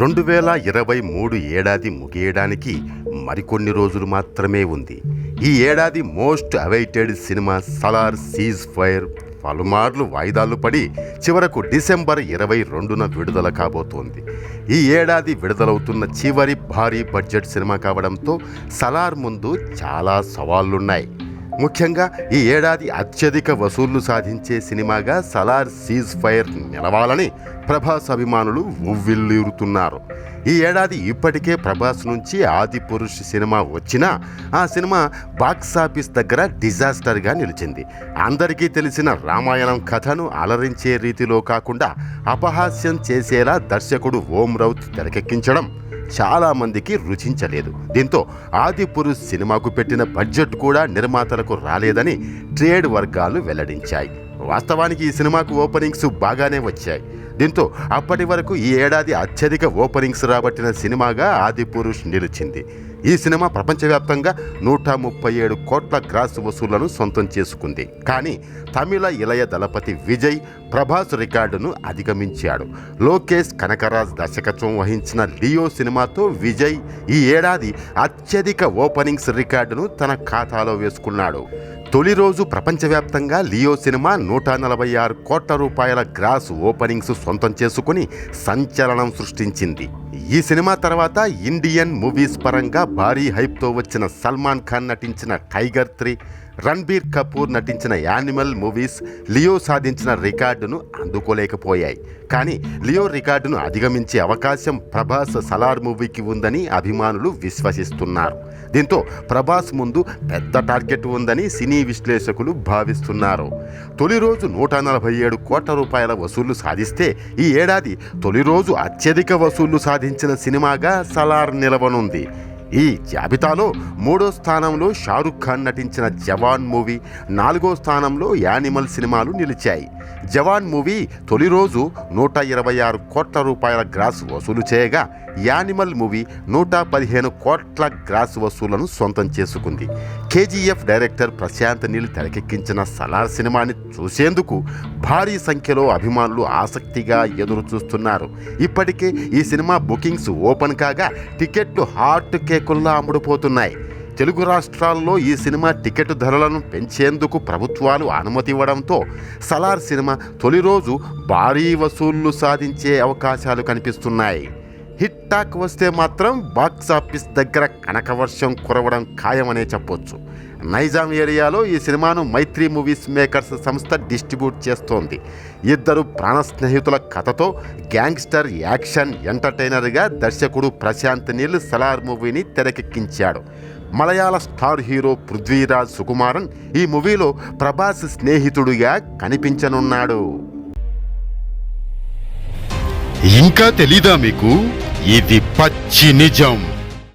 రెండు వేల ఇరవై మూడు ఏడాది ముగియడానికి మరికొన్ని రోజులు మాత్రమే ఉంది. ఈ ఏడాది most awaited cinema Salaar ceasefire పలుమార్లు వాయిదాలు పడి చివరకు డిసెంబర్ ఇరవై రెండున విడుదల కాబోతోంది. ఈ ఏడాది విడుదలవుతున్న చివరి భారీ బడ్జెట్ సినిమా కావడంతో సలార్ ముందు చాలా సవాళ్ళున్నాయి ముఖ్యంగా ఈ ఏడాది అత్యధిక వసూళ్ళు సాధించే సినిమాగా సలార్ సీజ్ ఫైర్ నిలవాలని ప్రభాస్ అభిమానులు ఉవ్విల్లురుతున్నారు. ఈ ఏడాది ఇప్పటికే ప్రభాస్ నుంచి ఆది పురుష్ సినిమా వచ్చినా ఆ సినిమా బాక్సాఫీస్ దగ్గర డిజాస్టర్గా నిలిచింది. అందరికీ తెలిసిన రామాయణం కథను అలరించే రీతిలో కాకుండా అపహాస్యం చేసేలా దర్శకుడు ఓం రౌత్ తెరకెక్కించడం చాలా మందికి రుచించలేదు. దీంతో ఆదిపురుష్ సినిమాకు పెట్టిన బడ్జెట్ కూడా నిర్మాతలకు రాలేదని ట్రేడ్ వర్గాలు వెల్లడించాయి. వాస్తవానికి ఈ సినిమాకు ఓపెనింగ్స్ బాగానే వచ్చాయి. దీంతో అప్పటి వరకు ఈ ఏడాది అత్యధిక ఓపెనింగ్స్ రాబట్టిన సినిమాగా ఆదిపురుష్ నిలిచింది. ఈ సినిమా ప్రపంచవ్యాప్తంగా నూట ముప్పై ఏడు కోట్ల గ్రాస్ వసూళ్ళను సొంతం చేసుకుంది. కానీ తమిళ ఇలయ దళపతి విజయ్ ప్రభాస్ రికార్డును అధిగమించాడు. లోకేష్ కనకరాజ్ దర్శకత్వం వహించిన లియో సినిమాతో విజయ్ ఈ ఏడాది అత్యధిక ఓపెనింగ్స్ రికార్డును తన ఖాతాలో వేసుకున్నాడు. తొలి రోజు ప్రపంచవ్యాప్తంగా లియో సినిమా నూట నలభై ఆరు కోట్ల రూపాయల గ్రాస్ ఓపెనింగ్స్ సొంతం చేసుకుని సంచలనం సృష్టించింది. ఈ సినిమా తర్వాత ఇండియన్ మూవీస్ పరంగా భారీ హైప్తో వచ్చిన సల్మాన్ ఖాన్ నటించిన టైగర్ త్రీ రణ్బీర్ కపూర్ నటించిన యానిమల్ మూవీస్ లియో సాధించిన రికార్డును అందుకోలేకపోయాయి. కానీ లియో రికార్డును అధిగమించే అవకాశం ప్రభాస్ సలార్ మూవీకి ఉందని అభిమానులు విశ్వసిస్తున్నారు. దీంతో ప్రభాస్ ముందు పెద్ద టార్గెట్ ఉందని సినీ విశ్లేషకులు భావిస్తున్నారు. తొలి రోజు నూట నలభై ఏడు కోట్ల రూపాయల వసూళ్ళు సాధిస్తే ఈ ఏడాది తొలి రోజు అత్యధిక వసూళ్ళు సాధించిన సినిమాగా సలార్ నిలవనుంది. ఈ జాబితాలో మూడో స్థానంలో షారుఖ్ ఖాన్ నటించిన జవాన్ మూవీ నాలుగో స్థానంలో యానిమల్ సినిమాలు నిలిచాయి. జవాన్ మూవీ తొలి రోజు నూట ఇరవై ఆరు కోట్ల రూపాయల గ్రాస్ వసూలు చేయగా యానిమల్ మూవీ నూట పదిహేను కోట్ల గ్రాస్ వసూలను సొంతం చేసుకుంది. కేజీఎఫ్ డైరెక్టర్ ప్రశాంత్ నీల్ తెరకెక్కించిన సలార్ సినిమాని చూసేందుకు భారీ సంఖ్యలో అభిమానులు ఆసక్తిగా ఎదురు చూస్తున్నారు ఇప్పటికే ఈ సినిమా బుకింగ్స్ ఓపెన్ కాగా టికెట్లు హాట్ కేకుల్లా అమ్ముడుపోతున్నాయి. తెలుగు రాష్ట్రాల్లో ఈ సినిమా టికెట్ ధరలను పెంచేందుకు ప్రభుత్వాలు అనుమతి ఇవ్వడంతో సలార్ సినిమా తొలి రోజు భారీ వసూళ్ళు సాధించే అవకాశాలు కనిపిస్తున్నాయి. హిట్ టాక్ వస్తే మాత్రం బాక్స్ ఆఫీస్ దగ్గర కనకవర్షం కురవడం ఖాయమనే చెప్పొచ్చు. నైజాం ఏరియాలో ఈ సినిమాను మైత్రి మూవీస్ మేకర్స్ సంస్థ డిస్ట్రిబ్యూట్ చేస్తోంది. ఇద్దరు ప్రాణ స్నేహితుల కథతో గ్యాంగ్స్టర్ యాక్షన్ ఎంటర్టైనర్గా దర్శకుడు ప్రశాంత్ నీల్ సలార్ మూవీని తెరకెక్కించాడు. మలయాళ స్టార్ హీరో పృథ్వీరాజ్ సుకుమారన్ ఈ మూవీలో ప్రభాస్ స్నేహితుడిగా కనిపించనున్నాడు. ఇంకా తెలీదా మీకు? ఇది పచ్చి నిజం.